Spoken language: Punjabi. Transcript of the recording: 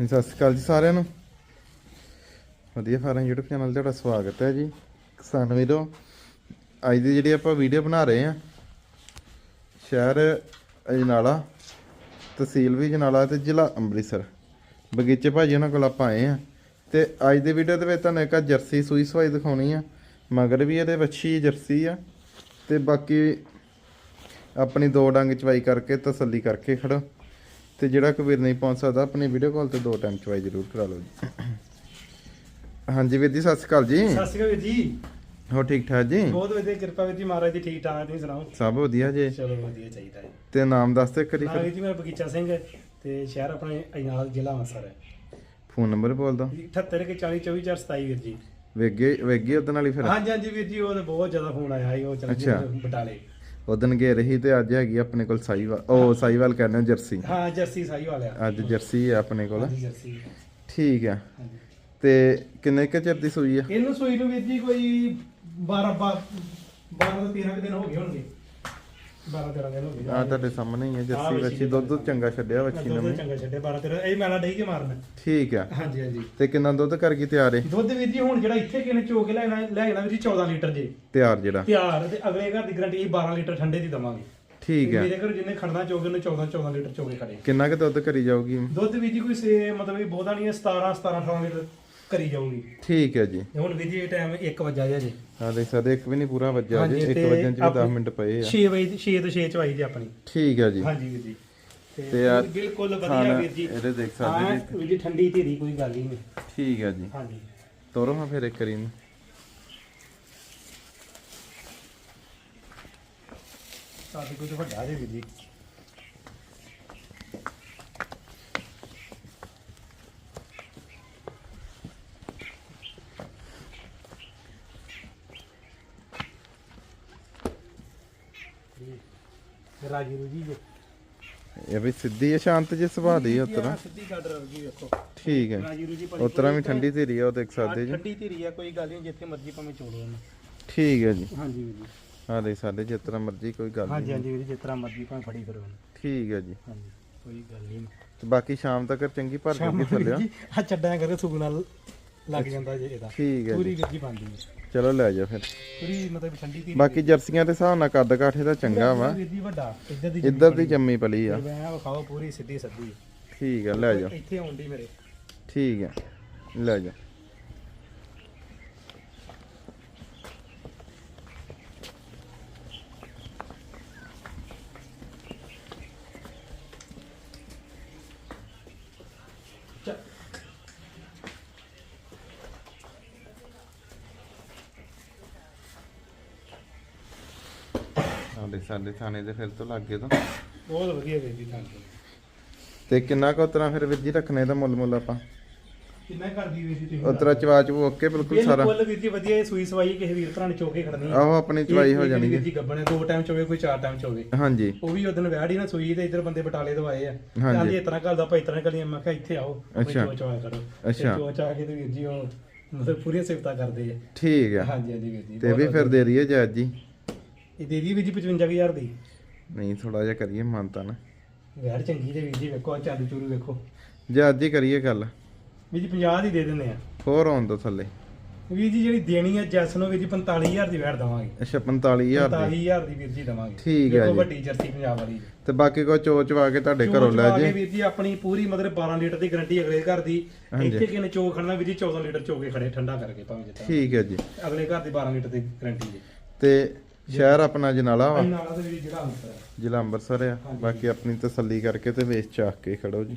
ਹਾਂਜੀ, ਸਤਿ ਸ਼੍ਰੀ ਅਕਾਲ ਜੀ ਸਾਰਿਆਂ ਨੂੰ। ਵਧੀਆ ਫਾਰਮ YouTube ਚੈਨਲ ਤੇ ਤੁਹਾਡਾ ਸਵਾਗਤ ਹੈ ਜੀ। ਕਿਸਾਨ ਵੀਰੋ ਅੱਜ ਦੀ ਜਿਹੜੀ ਆਪਾਂ ਵੀਡੀਓ ਬਣਾ ਰਹੇ ਆ ਸ਼ਹਿਰ ਅਜਨਾਲਾ ਤਹਿਸੀਲ ਵੀ ਅਜਨਾਲਾ ਤੇ ਜ਼ਿਲ੍ਹਾ ਅੰਮ੍ਰਿਤਸਰ। ਬਗੀਚੇ ਭਾਜੀ ਉਹਨਾਂ ਕੋਲ ਆਪਾਂ ਆਏ ਆ ਤੇ ਅੱਜ ਦੀ ਵੀਡੀਓ ਦੇ ਵਿੱਚ ਤੁਹਾਨੂੰ ਇੱਕ ਜਰਸੀ ਸੂਈ ਸਵਾਈ ਦਿਖਾਉਣੀ ਆ ਮਗਰ ਵੀ ਇਹਦੇ ਵੱਛੀ ਜਰਸੀ ਆ ਤੇ ਬਾਕੀ ਆਪਣੀ ਦੋ ਡੰਗ ਚਵਾਈ ਕਰਕੇ ਤਸੱਲੀ ਕਰਕੇ ਖੜੋ। ਤੇ ਜਿਹੜਾ ਕੋਈ ਵੀਰ ਨਹੀਂ ਪਹੁੰਚ ਸਕਦਾ ਆਪਣੀ ਵੀਡੀਓ ਕਾਲ ਤੇ ਦੋ ਟਾਈਮ ਚਵਾਈ ਜ਼ਰੂਰ ਕਰਾ ਲਓ ਜੀ। ਹਾਂਜੀ ਵੀਰ ਜੀ ਸਤਿ ਸ਼੍ਰੀ ਅਕਾਲ ਜੀ। ਸਤਿ ਸ਼੍ਰੀ ਅਕਾਲ ਵੀਰ ਜੀ। ਹੋ ਠੀਕ ਠਾਕ ਜੀ? ਬਹੁਤ ਵਧੀਆ ਕਿਰਪਾ ਵੀਰ ਜੀ ਮਹਾਰਾਜ ਦੀ ਠੀਕ ਠਾਕ ਤੁਸੀਂ ਸੁਣਾਓ? ਸਭ ਵਧੀਆ ਜੀ। ਚਲੋ ਵਧੀਆ ਚਾਹੀਦਾ ਹੈ ਤੇ ਨਾਮ ਦੱਸ ਤੇ ਕਰੀ ਨਾਮ ਵੀਰ ਜੀ ਮੇਰਾ ਬਗੀਚਾ ਸਿੰਘ ਹੈ ਤੇ ਸ਼ਹਿਰ ਆਪਣੇ ਅਜਨਾਲ ਜ਼ਿਲ੍ਹਾ ਅੰਮ੍ਰਿਤਸਰ ਹੈ। ਫੋਨ ਨੰਬਰ ਬੋਲ ਦੋ 78 ਕੇ 40 24 27 ਵੀਰ ਜੀ। ਵੇਗੇ ਵੇਗੇ ਉਹਦੇ ਨਾਲ ਹੀ ਫਿਰ। ਹਾਂਜੀ ਹਾਂਜੀ ਵੀਰ ਜੀ ਉਹ ਤਾਂ ਬਹੁਤ ਜ਼ਿਆਦਾ ਫੋਨ ਆਇਆ ਸੀ ਉਹ ਚੱਲ ਜੀ। ਬਟਾਲੇ। ਉਦਨ ਗੇ ਰਹੀ ਤੇ ਅੱਜ ਹੈਗੀ ਆਪਣੇ ਕੋਲ ਸਾਈਵਾਲ ਉਹ ਸਾਈਵਾਲ ਕਹਿੰਦੇ ਹੋ ਜਰਸੀ। ਹਾਂ ਜਰਸੀ ਸਾਈ ਵਾਲਿਆ ਅੱਜ ਜਰਸੀ ਹੈ ਆਪਣੇ ਕੋਲ। ਹਾਂਜੀ ਜਰਸੀ। ਠੀਕ ਆ। ਹਾਂਜੀ। ਤੇ ਕਿੰਨੇ ਕੁ ਚਿਰ ਦੀ ਸੂਈ ਆ? ਇਹਨੂੰ ਸੂਈ ਨੂੰ ਵੀਰ ਜੀ ਕੋਈ 12 12 ਤੋਂ 13 ਕੁ ਦਿਨ ਹੋ ਗਏ ਹੋਣਗੇ। 12 13 ਦਿਨ ਹੋ ਗਏ। ਆ ਤੁਹਾਡੇ ਸਾਹਮਣੇ ਹੀ ਹੈ ਹਾਂ, ਜਰਸੀ ਵੱਛੀ ਦੁੱਧ ਚੰਗਾ ਛੱਡਿਆ ਵੱਛੀ ਦੁੱਧ ਨੇ ਚੰਗਾ ਛੱਡੇ 12 13 ਇਹ ਮੈਲਾ ਡਈ ਕੇ ਮਾਰਨਾ? ਠੀਕ ਆ। ਹਾਂਜੀ ਹਾਂਜੀ। ਤੇ ਕਿੰਨਾ ਦੁੱਧ ਕਰ ਗਈ ਤਿਆਰ ਹੈ ਦੁੱਧ ਵੀਰ ਜੀ ਹੁਣ ਜਿਹੜਾ ਇੱਥੇ ਕਿਨੇ ਚੋ ਕੇ ਲੈਣਾ ਲੈ ਜਾਣਾ ਵੀਰ ਜੀ 14 ਲੀਟਰ ਜੀ। ਤਿਆਰ ਜਿਹੜਾ। ਤਿਆਰ ਤੇ ਅਗਲੇ ਘਰ ਦੀ ਗਰੰਟੀ 12 ਲੀਟਰ ਠੰਡੇ ਦੀ ਦਵਾਂਗੇ। ਠੀਕ ਆ। ਮੇਰੇ ਘਰ ਜਿੰਨੇ ਖੜਨਾ ਚੋਗੇ ਉਹਨੇ 14 14 ਲੀਟਰ ਚੋਗੇ ਖੜੇ। ਕਿੰਨਾ ਕੁ ਦੁੱਧ ਕਰੀ ਜਾਊਗੀ? ਦੁੱਧ ਵੀਰ ਜੀ ਕੋਈ ਸੇ ਮਤਲਬ ਵੀ ਬਹੁਤਾ ਨਹੀਂ ਹੈ 17 17 18 ਲੀਟਰ। ਕਰੀ ਜਾਊਗੀ। ਠੀਕ ਹੈ ਜੀ। ਹੁਣ ਵੀਰ ਜੀ ਟਾਈਮ 1 ਵਜਾ ਜਾ ਜੀ। ਆ ਦੇਖ ਸਕਦੇ ਇੱਕ ਵੀ ਨਹੀਂ ਪੂਰਾ ਵੱਜਿਆ ਜੇ। ਇੱਕ ਤੇ ਵਜਣ ਚ ਵੀ 10 ਆਪਣੀ- ਮਿੰਟ ਪਏ ਆ। 6 ਵਜੇ 6 ਤੋਂ 6 ਚਵਾਈ ਜੀ ਆਪਣੀ। ਠੀਕ ਹੈ ਜੀ। ਹਾਂਜੀ ਵੀਰ ਜੀ। ਤੇ ਆ ਬਿਲਕੁਲ ਵਧੀਆ ਵੀਰ ਜੀ। ਇਹਦੇ ਦੇਖ ਸਕਦੇ ਹਾਂ ਜੀ। ਵੀਰ ਜੀ ਠੰਡੀ ਧੀਰੀ ਕੋਈ ਗੱਲ ਹੀ ਨਹੀਂ। ਠੀਕ ਹੈ ਜੀ। ਹਾਂਜੀ। ਤੋਰੋ ਹਾਂ ਫਿਰ ਇੱਕ ਕਰੀ ਨੂੰ ਸਾਡੀ ਕੋਈ ਵੱਡਾ ਜੇ ਵੀਰ ਜੀ। ਰਾਜੀ ਰੂਜੀ ਜੀ। ਇਹ ਵੀ ਸਿੱਧੀ ਹੈ ਸ਼ਾਂਤ ਜੇ ਸੁਭਾਅ ਦੀ ਉਤਰਾ। ਸਿੱਧੀ ਗਾਡਰ ਵਰਗੀ ਵੇਖੋ। ਠੀਕ ਹੈ ਰਾਜੀ ਰੂਜੀ ਭਲੀ ਉਤਰਾ ਵੀ ਠੰਡੀ ਧੀਰੀ ਆ ਉਹ ਦੇਖ ਸਕਦੇ ਜੀ। ਠੰਡੀ ਧੀਰੀ ਆ ਕੋਈ ਗੱਲ ਨਹੀਂ ਜਿੱਥੇ ਮਰਜ਼ੀ ਭਾਵੇਂ ਚੋੜੋ ਇਹਨੂੰ ਠੀਕ ਹੈ ਜੀ। ਹਾਂਜੀ ਵੀਰ ਜੀ। ਆ ਦੇਖ ਸਕਦੇ ਜਿਸ ਤਰ੍ਹਾਂ ਮਰਜ਼ੀ ਕੋਈ ਗੱਲ ਹਾਂਜੀ ਨਹੀਂ। ਹਾਂਜੀ ਵੀਰ ਜਿਸ ਤਰ੍ਹਾਂ ਮਰਜ਼ੀ ਭਾਵੇਂ ਫੜੀ ਕਰੋ ਠੀਕ ਹੈ ਜੀ। ਹਾਂਜੀ ਕੋਈ ਗੱਲ ਨਹੀਂ। ਤੇ ਬਾਕੀ ਸ਼ਾਮ ਤੱਕ ਚੰਗੀ ਭਰ ਜੂਗੀ ਥੱਲੇ। ਆ ਚੱਡਾਂ ਕਰਕੇ ਸੁਗਣਾ ਲੱਗ ਜਾਂਦਾ ਜੇ ਇਹਦਾ। ਠੀਕ ਹੈ ਪੂਰੀ ਗੱਜੀ ਬਣਦੀ ਹੈ ਚਲੋ ਲੈ ਜਾ ਫਿਰ। ਪੂਰੀ ਮਤਲਬ ਠੰਡੀ ਧੀਰੀ ਬਾਕੀ ਜਰਸੀਆਂ ਦੇ ਹਿਸਾਬ ਨਾਲ ਕੱਦ ਕਾਠੇ ਦਾ ਚੰਗਾ ਵਾ। ਵੀਰ ਜੀ ਵੱਡਾ ਇੱਧਰ ਦੀ ਇੱਧਰ ਦੀ ਜੰਮੀ ਪਲੀ ਆ। ਮੈਂ ਵਿਖਾਓ ਪੂਰੀ ਸਿੱਧੀ ਸੱਦੀ। ਠੀਕ ਹੈ ਲੈ ਜਾ ਇੱਥੇ ਆਉਂਦੀ ਮੇਰੇ। ਠੀਕ ਹੈ ਲੈ ਜਾ ਸਾਡੇ ਸਾਡੇ ਥਾਣੇ ਦੇ ਫਿਰ ਤੋਂ ਲੱਗੇ ਤੋਂ। ਬਹੁਤ ਵਧੀਆ ਵੀਰ ਜੀ ਤੁਹਾਨੂੰ ਤੇ ਕਿੰਨਾ ਕੁ ਉਤਰਾ ਫਿਰ ਵੀਰ ਜੀ ਰੱਖਣੇ ਦਾ ਮੁੱਲ ਮੁੱਲ ਆਪਾਂ? ਕਿੰਨਾ ਕਰਦੀ ਵੀਰ ਜੀ ਤੁਸੀਂ? ਉਤਰਾ ਚਵਾ ਚਵੂ ਓਕੇ ਬਿਲਕੁਲ ਸਾਰਾ। ਬਿਲਕੁਲ ਵੀਰ ਜੀ ਵਧੀਆ ਇਹ ਸੂਈ ਸਵਾਈ ਕਿਸੇ ਵੀਰ ਭਰਾ ਨੇ ਚੋਕੇ ਖੜਨੀ ਆਹੋ ਆਪਣੀ ਚਵਾਈ ਹੋ ਜਾਣੀ ਵੀਰ ਹੈ ਜੀ ਗੱਬਣੇ ਦੋ ਟਾਈਮ ਚੋਵੇ ਕੋਈ ਚਾਰ ਟਾਈਮ ਚੋਵੇ। ਹਾਂਜੀ। ਉਹ ਵੀ ਉਦੋਂ ਵੈੜੀ ਨਾ ਸੂਈ ਤੇ ਇੱਧਰ ਬੰਦੇ ਬਟਾਲੇ ਤੋਂ ਆਏ ਆ। ਹਾਂਜੀ। ਕਹਿੰਦੇ ਇਸ ਤਰ੍ਹਾਂ ਕਰਦਾ ਭਾਈ ਤਰ੍ਹਾਂ ਕਰੀਏ ਮੈਂ ਕਿਹਾ ਇੱਥੇ ਆਓ ਅੱਛਾ। ਜੋ ਚਾਹ ਕਰੋ। ਅੱਛਾ। ਜੋ ਚਾਹ ਕੇ ਤੇ ਵੀਰ ਜੀ ਉਹ ਮਤਲਬ ਪੂਰੀਆਂ ਸਿਫਤਾਂ ਕਰਦੇ ਆ। ਠੀਕ ਆ। ਹਾਂਜੀ ਹਾਂਜੀ ਵੀਰ ਜੀ ਤੇ ਵੀ ਫਿਰ ਦੇ ਰਹੀਏ ਜੱਜ ਜੀ। ਇਹ ਦੇ ਦੀ ਵੀਰ ਜੀ 55000 ਦੀ ਨਹੀਂ ਥੋੜਾ ਜਿਹਾ ਕਰੀਏ ਮੰਨਤਾ ਨਾ। ਵੈੜ ਚੰਗੀ ਤੇ ਵੀਰ ਜੀ ਵੇਖੋ ਆਹ ਚਾਂਦੀ ਚੂਰੂ ਵੇਖੋ। ਜੱਜ ਹੀ ਕਰੀਏ ਗੱਲ। ਵੀਰ ਜੀ 50 ਦੀ ਦੇ ਦਿੰਦੇ ਆ। ਹੋਰ ਆਉਣ ਦੋ ਥੱਲੇ। ਵੀਰ ਜੀ ਜਿਹੜੀ ਦੇਣੀ ਆ ਜੈਸ ਨੂੰ ਵੀਰ ਜੀ 45000 ਦੀ ਵੈੜ ਦਵਾਂਗੇ। ਅੱਛਾ 45000 ਦੀ। 45000 ਦੀ ਵੀਰ ਜੀ ਦਵਾਂਗੇ। ਠੀਕ ਹੈ ਜੀ। ਵੱਡੀ ਜਰਸੀ ਪੰਜਾਬ ਵਾਲੀ। ਤੇ ਬਾਕੀ ਕੋ ਚੋ ਚਵਾ ਕੇ ਤੁਹਾਡੇ ਘਰੋਂ ਲੈ ਚਵਾ ਕੇ ਜੇ। ਵੀਰ ਜੀ ਆਪਣੀ ਪੂਰੀ ਮਤਲਬ 12 ਲੀਟਰ ਦੀ ਗਾਰੰਟੀ ਅਗਲੇ ਘਰ ਦੀ। ਇੱਥੇ ਕਿਨੇ ਚੋ ਖੜਨਾ ਵੀਰ ਜੀ 14 ਲੀਟਰ ਚੋ ਕੇ ਖੜੇ ਠੰਡਾ ਕਰਕੇ ਭਾਵੇਂ ਜਿੱਦਾਂ। ਠੀਕ ਹੈ ਜੀ। ਅਗਲੇ ਘਰ ਦੀ 12 ਲੀਟਰ ਦੀ ਗਾਰੰਟੀ ਜੀ। ਤੇ ਸ਼ਹਿਰ ਆਪਣਾ ਜਨਾਲਾ ਵਾ। ਨਾਲ ਦਾ ਜੀ ਜਿਹੜਾ ਅੰਤਰ ਹੈ। ਜ਼ਿਲ੍ਹਾ ਅੰਮ੍ਰਿਤਸਰ ਆ। ਬਾਕੀ ਆਪਣੀ ਤਸੱਲੀ ਕਰਕੇ ਤੇ ਵੇਚ ਚਾਕ ਕੇ ਖੜੋ ਜੀ।